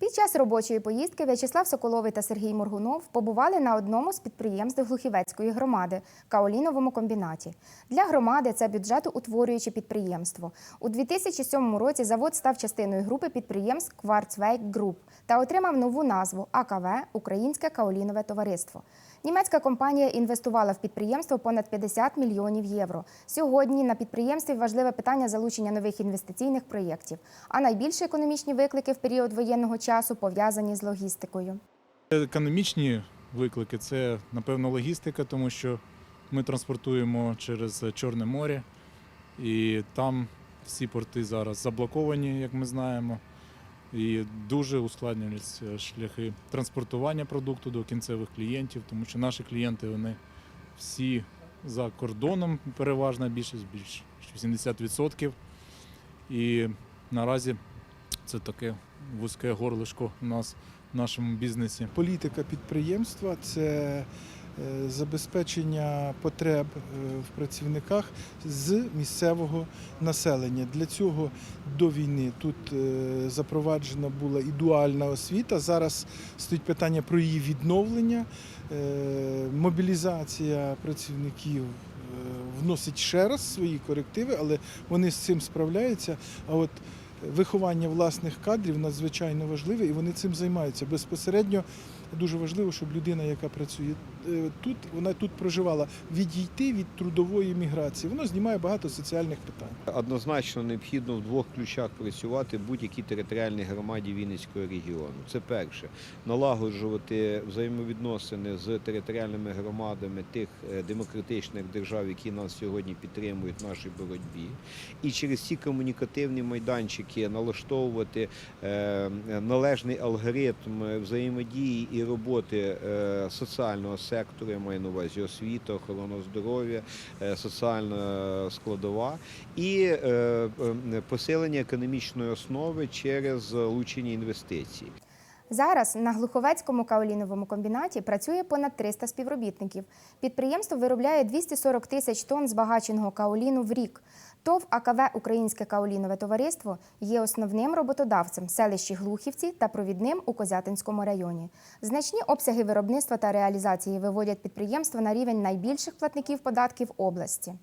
Під час робочої поїздки В'ячеслав Соколовий та Сергій Моргунов побували на одному з підприємств Глухівецької громади Каоліновому комбінаті. Для громади це бюджетоутворююче підприємство. У 2007 році завод став частиною групи підприємств Кварцвейк Груп та отримав нову назву АКВ Українське Каолінове товариство. Німецька компанія інвестувала в підприємство понад 50 мільйонів євро. Сьогодні на підприємстві важливе питання залучення нових інвестиційних проєктів. А найбільші економічні виклики в період воєнного часу пов'язані з логістикою. Економічні виклики це, напевно, логістика, тому що ми транспортуємо через Чорне море, і там всі порти зараз заблоковані, як ми знаємо. І дуже ускладнюються шляхи транспортування продукту до кінцевих клієнтів, тому що наші клієнти вони всі за кордоном, переважна більшість, більш 80%. І наразі це таке вузьке горлишко у нас в нашому бізнесі. Політика підприємства це е, забезпечення потреб е, в працівниках з місцевого населення. Для цього до війни тут е, запроваджена була і дуальна освіта. Зараз стоїть питання про її відновлення, мобілізація працівників. Вносить ще раз свої корективи, але вони з цим справляються. А от виховання власних кадрів надзвичайно важливе, і вони цим займаються. Безпосередньо дуже важливо, щоб людина, яка працює е, тут, вона тут проживала, відійти від трудової міграції. Воно знімає багато соціальних питань. Однозначно необхідно в двох ключах працювати будь-якій територіальній громаді Вінницького регіону. Це перше налагоджувати взаємовідносини з територіальними громадами тих е, демократичних держав, які нас сьогодні підтримують в нашій боротьбі, і через ці комунікативні майданчики налаштовувати е, належний алгоритм взаємодії і роботи е, соціального сектору, я маю на увазі освіта, охорона здоров'я, е, соціальна складова і посилення економічної основи через залучення інвестицій. Зараз на Глуховецькому каоліновому комбінаті працює понад 300 співробітників. Підприємство виробляє 240 тисяч тонн збагаченого каоліну в рік. ТОВ АКВ Українське каолінове товариство є основним роботодавцем в селищі Глухівці та провідним у Козятинському районі. Значні обсяги виробництва та реалізації виводять підприємство на рівень найбільших платників податків області.